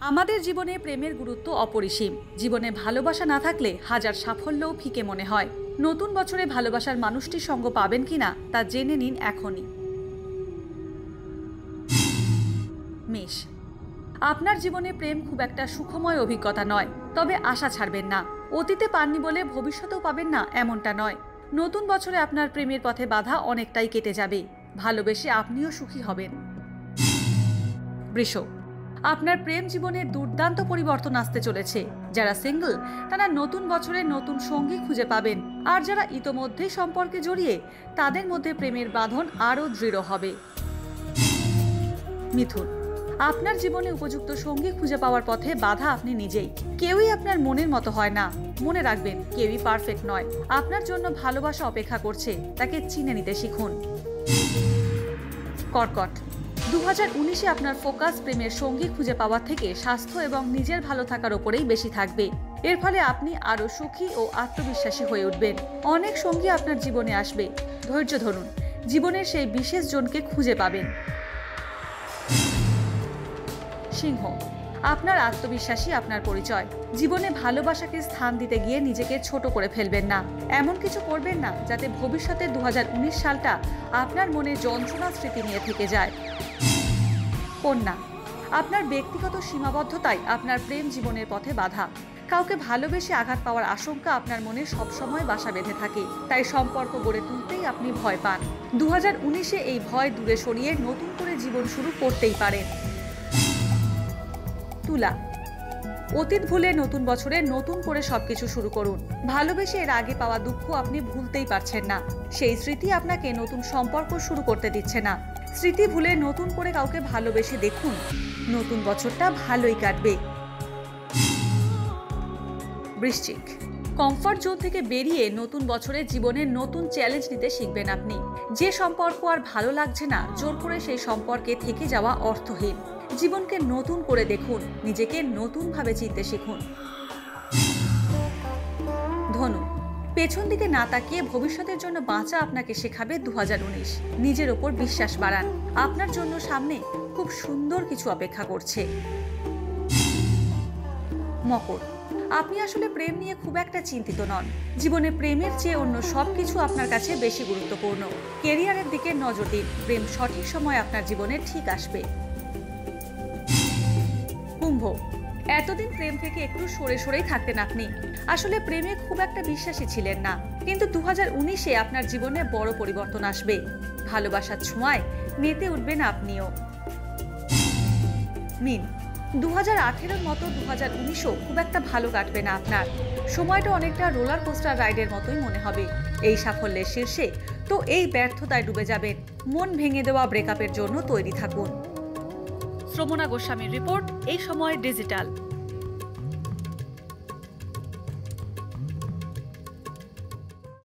আমাদের জীবনে প্রেমের গুরুত্ব অপরিসীম। জীবনে ভালোবাসা না থাকলে হাজার সাফল্যও ফিকে মনে হয়। নতুন বছরে ভালোবাসার মানুষটির সঙ্গ পাবেন কিনা তা জেনে নিন এখনই। মেষ, আপনার জীবনে প্রেম খুব একটা সুখময় অভিজ্ঞতা নয়, তবে আশা ছাড়বেন না। অতীতে পাননি বলে ভবিষ্যতেও পাবেন না এমনটা নয়। নতুন বছরে আপনার প্রেমের পথে বাধা অনেকটাই কেটে যাবে। ভালোবেসে আপনিও সুখী হবেন। বৃষ আপনার প্রেম জীবনে দুর্দান্ত পরিবর্তন আসতে চলেছে। যারা সিঙ্গল তারা নতুন বছরে নতুন সঙ্গী খুঁজে পাবেন। আর যারা ইতোমধ্যে সম্পর্কে জড়িয়ে, তাদের মধ্যে প্রেমের বাঁধন আরও দৃঢ় হবে। মিথুন, আপনার জীবনে উপযুক্ত সঙ্গী খুঁজে পাওয়ার পথে বাধা আপনি নিজেই। কেউই আপনার মনের মতো হয় না। মনে রাখবেন, কেউই পারফেক্ট নয়। আপনার জন্য ভালোবাসা অপেক্ষা করছে। তাকে চিনে নিতে শিখুন। কর্কট দু হাজার উনিশে আপনার ফোকাস প্রেমের সঙ্গী খুঁজে পাওয়ার থেকে স্বাস্থ্য এবং নিজের ভালো থাকার ওপরেই বেশি থাকবে। এর ফলে আপনি আরও সুখী ও আত্মবিশ্বাসী হয়ে উঠবেন। অনেক সঙ্গী আপনার জীবনে আসবে। ধৈর্য ধরুন। জীবনের সেই বিশেষ জনকে খুঁজে পাবেন। সিংহ। আপনার আত্মবিশ্বাসী আপনার পরিচয়। জীবনে ভালোবাসাকে স্থান দিতে গিয়ে নিজেকে ছোট করে ফেলবেন না। এমন কিছু করবেন না যাতে ভবিষ্যতে দু হাজার উনিশ সালটা আপনার মনে যন্ত্রণা স্মৃতি নিয়ে থেকে যায়। কন্যা। আপনার ব্যক্তিগত সীমাবদ্ধতাই আপনার প্রেম জীবনের পথে বাধা। কাউকে ভালোবেসে আঘাত পাওয়ার আশঙ্কা আপনার মনে সবসময় বাসা বেঁধে থাকে। তাই সম্পর্ক গড়ে তুলতেই আপনি ভয় পান। দু হাজার এই ভয় দূরে সরিয়ে নতুন করে জীবন শুরু করতেই পারেন। তুলা। অতীত ভুলে নতুন বছরে নতুন করে সবকিছু শুরু করুন। ভালোবেসে এর আগে পাওয়া দুঃখ আপনি ভুলতেই পারছেন না। সেই স্মৃতি আপনাকে নতুন সম্পর্ক শুরু করতে দিচ্ছে না। স্মৃতি ভুলে নতুন করে কাউকে ভালোবেসে দেখুন। নতুন বছরটা ভালোই কাটবে। বৃশ্চিক কমফর্ট জোন থেকে বেরিয়ে নতুন বছরে জীবনে নতুন চ্যালেঞ্জ নিতে শিখবেন আপনি। যে সম্পর্ক আর ভালো লাগছে না, জোর করে সেই সম্পর্কে থেকে যাওয়া অর্থহীন। জীবনকে নতুন করে দেখুন, নিজেকে নতুনভাবে চিনতে শিখুন। ধনু পেছন দিকে না তাকিয়ে ভবিষ্যতের জন্য বাঁচা আপনাকে শেখাবে দু নিজের ওপর বিশ্বাস বাড়ান। আপনার জন্য সামনে খুব সুন্দর কিছু অপেক্ষা করছে। মকর। আপনি আসলে প্রেম নিয়ে খুব একটা চিন্তিত নন। জীবনে প্রেমের চেয়ে অন্য সব কিছু আপনার কাছে বেশি গুরুত্বপূর্ণ। কেরিয়ারের দিকে নজর দিন। প্রেম সঠিক সময় আপনার জীবনে ঠিক আসবে। কুম্ভ। এতদিন প্রেম থেকে একটু সরে সরেই থাকতেন আপনি। আসলে প্রেমে খুব একটা বিশ্বাসী ছিলেন না। কিন্তু দু হাজার উনিশে আপনার জীবনে বড় পরিবর্তন আসবে। ভালোবাসার ছোঁয়ায় মেতে উঠবেন আপনিও। মিন দু হাজার আঠেরোর মতো দু হাজার উনিশও খুব একটা ভালো কাটবে না আপনার। সময়টা অনেকটা রোলার কোস্টার রাইডের মতোই মনে হবে। এই সাফল্যের শীর্ষে তো এই ব্যর্থতায় ডুবে যাবেন। মন ভেঙে দেওয়া ব্রেকআপের জন্য তৈরি থাকুন। শ্রমণা গোস্বামীর রিপোর্ট এই সময় ডিজিটাল